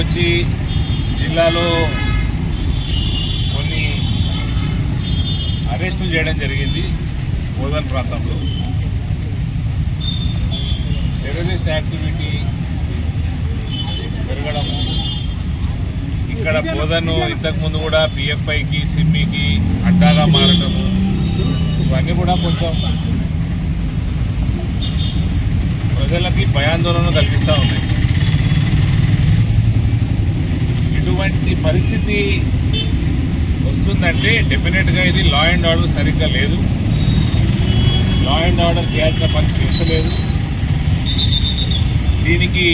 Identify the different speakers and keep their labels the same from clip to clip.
Speaker 1: వచ్చి జిల్లాలో కొన్ని అరెస్టులు చేయడం జరిగింది బోధన్ ప్రాంతంలో. టెర్రరిస్ట్ యాక్టివిటీ పెరగడము ఇక్కడ బోధను ఇంతకుముందు కూడా పిఎఫ్ఐకి సిమ్మికి అడ్డాగా మారటము. ఇవన్నీ కూడా కొంచెం ప్రజలకి భయాందోళన కలిగిస్తూ ఉన్నాయి. ఇటువంటి పరిస్థితి వస్తుందంటే డెఫినెట్గా ఇది లా అండ్ ఆర్డర్ సరిగ్గా లేదు. లా అండ్ ఆర్డర్ చేయాల్సిన పని చేస్తలేదు. దీనికి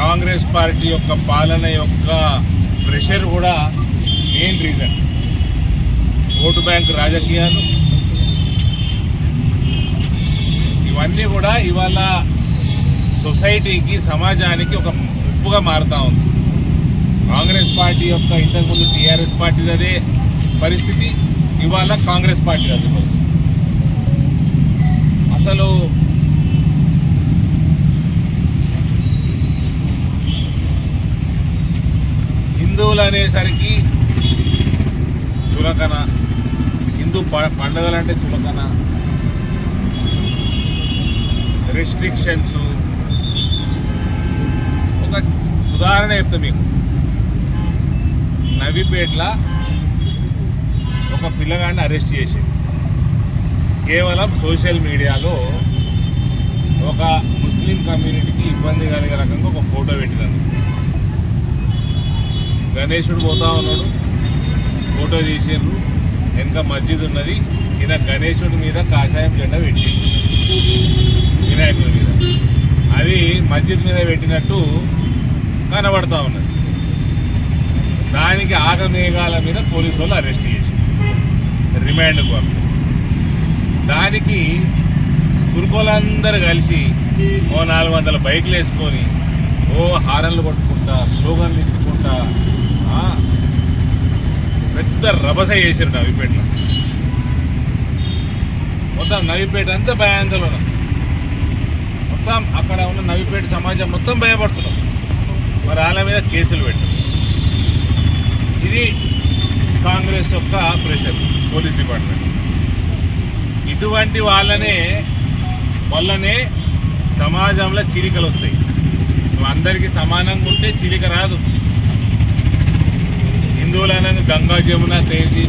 Speaker 1: కాంగ్రెస్ పార్టీ యొక్క పాలన యొక్క ప్రెషర్ కూడా మెయిన్ రీజన్. ఓటు బ్యాంక్ రాజకీయాలు. ఇవన్నీ కూడా ఇవాళ సొసైటీకి సమాజానికి ఒక ముప్పుగా మారుతూ ఉంది. కాంగ్రెస్ పార్టీ యొక్క ఇంతకుముందు టీఆర్ఎస్ పార్టీ అదే పరిస్థితి ఇవాళ కాంగ్రెస్ పార్టీ అదే పరిస్థితి. అసలు హిందువులు అనేసరికి చులకన హిందూ ప- పండుగలంటే చులకన. రెస్ట్రిక్షన్స్ ఒక ఉదాహరణ చెప్తా మీకు. నవీపేట్ల ఒక పిల్లగాడిని అరెస్ట్ చేసి కేవలం సోషల్ మీడియాలో ఒక ముస్లిం కమ్యూనిటీకి ఇబ్బంది కలిగే రకంగా ఒక ఫోటో పెట్టినాను గణేశుడు పోతా ఉన్నాడు ఫోటో తీసిండ్రు వెనక మస్జిద్ ఉన్నది ఈయన గణేశుడి మీద కాషాయం జెండా పెట్టిండు వినాయకుడి మీద. అది మస్జిద్ మీద పెట్టినట్టు కనబడతా ఉన్నది. దానికి ఆగమేఘాల మీద పోలీసు వాళ్ళు అరెస్ట్ చేసి రిమాండ్కు పంపి దానికి తుర్కోలందరూ కలిసి ఓ నాలుగు వందల బైక్లు వేసుకొని ఓ హారన్లు కొట్టుకుంటా స్లోగన్లు ఇచ్చుకుంటా పెద్ద రభస చేశారు నవిపేటలో మొత్తం నవిపేట అంతా భయాందోళన. మొత్తం అక్కడ ఉన్న నవిపేట సమాజం మొత్తం భయపడుతున్నాం. మరి వాళ్ళ మీద కేసులు పెట్టారు ఇది కాంగ్రెస్ యొక్క ప్రెషర్ పోలీస్ డిపార్ట్మెంట్. ఇటువంటి వాళ్ళనే వల్లనే సమాజంలో చీలికలు వస్తాయి. నువ్వు అందరికీ సమానంగా ఉంటే చీలిక రాదు. హిందువులైనా గంగా జమున తేజీ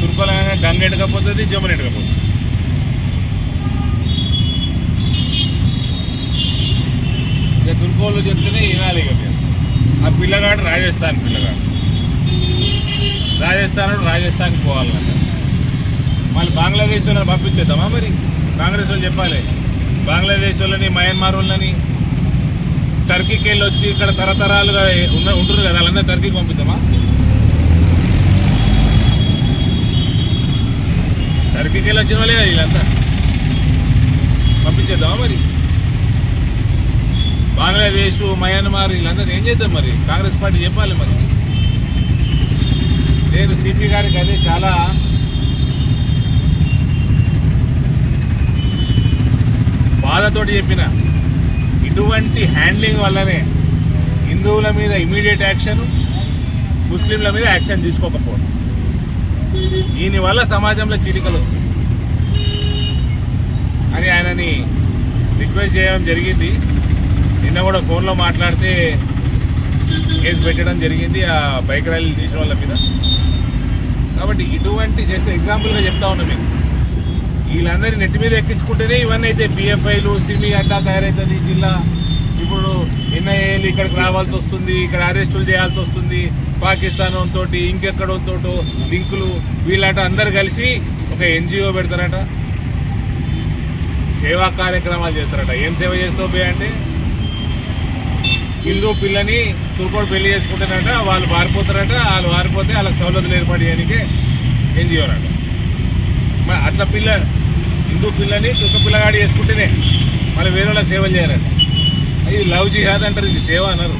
Speaker 1: తుర్కులైనా గంగ ఎడకపోతుంది జమున ఎడకపోతుంది ఇక తుర్కోళ్ళు చెప్తేనే వినాలి ఇక ఆ పిల్లగాడు రాజస్థాన్ పిల్లగాడు. రాజస్థాన్ రాజస్థాన్కి పోవాలన్నమాట. మళ్ళీ బంగ్లాదేశ్ వాళ్ళని పంపించేద్దామా మరి? కాంగ్రెస్ వాళ్ళు చెప్పాలి. బంగ్లాదేశ్ వాళ్ళని మయన్మార్ వాళ్ళని టర్కీకి వెళ్ళి వచ్చి ఇక్కడ తరతరాలుగా ఉన్న ఉంటారు కదా వాళ్ళందరూ టర్కీకి పంపిద్దామా? టర్కీకి వెళ్ళి వచ్చిన వాళ్ళే వీళ్ళంతా. పంపించేద్దామా మరి? బంగ్లాదేశ్ మయన్మార్ వీళ్ళందరూ ఏం చేద్దాం మరి? కాంగ్రెస్ పార్టీ చెప్పాలి మరి. నేను సిపి గారికి అదే చాలా బాధతోటి చెప్పిన. ఇటువంటి హ్యాండ్లింగ్ వల్లనే హిందువుల మీద ఇమీడియట్ యాక్షన్ ముస్లింల మీద యాక్షన్ తీసుకోకపోవడం. దీని వల్ల సమాజంలో చీలికలు అని ఆయనని రిక్వెస్ట్ చేయడం జరిగింది. నిన్న కూడా ఫోన్లో మాట్లాడితే కేసు పెట్టడం జరిగింది ఆ బైక్ ర్యాలీ తీసిన వాళ్ళ మీద. కాబట్టి ఇటువంటి జస్ట్ ఎగ్జాంపుల్గా చెప్తా ఉన్నా మీకు. వీళ్ళందరినీ నెత్తి మీద ఎక్కించుకుంటేనే ఇవన్నీ అయితే పిఎఫ్ఐలు సిమి అడ్డా తయారవుతుంది జిల్లా. ఇప్పుడు ఎన్ఐఏలు ఇక్కడికి రావాల్సి వస్తుంది ఇక్కడ అరెస్టులు చేయాల్సి వస్తుంది. పాకిస్తాన్ తోటి ఇంకెక్కడంతో లింకులు వీళ్ళట అందరు కలిసి ఒక ఎన్జిఓ పెడతారట. సేవా కార్యక్రమాలు చేస్తారట. ఏం సేవ చేస్తావు అంటే? ఇల్లు పిల్లని తుర్కోడు పెళ్ళి చేసుకుంటారట వాళ్ళు వారిపోతారట వాళ్ళు వారిపోతే వాళ్ళకి సౌలతులు ఏర్పాటు చేయడానికి ఎన్జిఓ అట మరి అట్లా పిల్ల హిందూ పిల్లని తుర్క పిల్లగాడి చేసుకుంటేనే మళ్ళీ వేరే వాళ్ళకి సేవలు చేయాలంట. ఇది లవ్ జిహాద్ అంటారు ఇది సేవ అన్నారు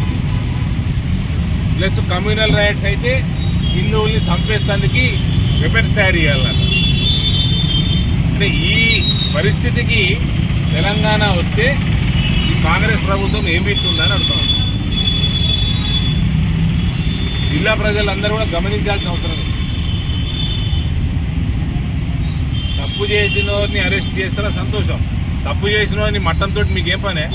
Speaker 1: ప్లస్ కమ్యూనల్ రైట్స్ అయితే హిందువుల్ని చంపేస్తానికి వెపన్స్ తయారు చేయాలన్నమాట అంటే ఈ పరిస్థితికి తెలంగాణ వస్తే కాంగ్రెస్ ప్రభుత్వం ఏం పెడుతుందని అడుగుతాం. జిల్లా ప్రజలందరూ కూడా గమనించాల్సిన అవసరం తప్పు చేసిన వారిని అరెస్ట్ చేస్తారా సంతోషం. తప్పు చేసిన వారిని మట్టంతో మీకు పనే?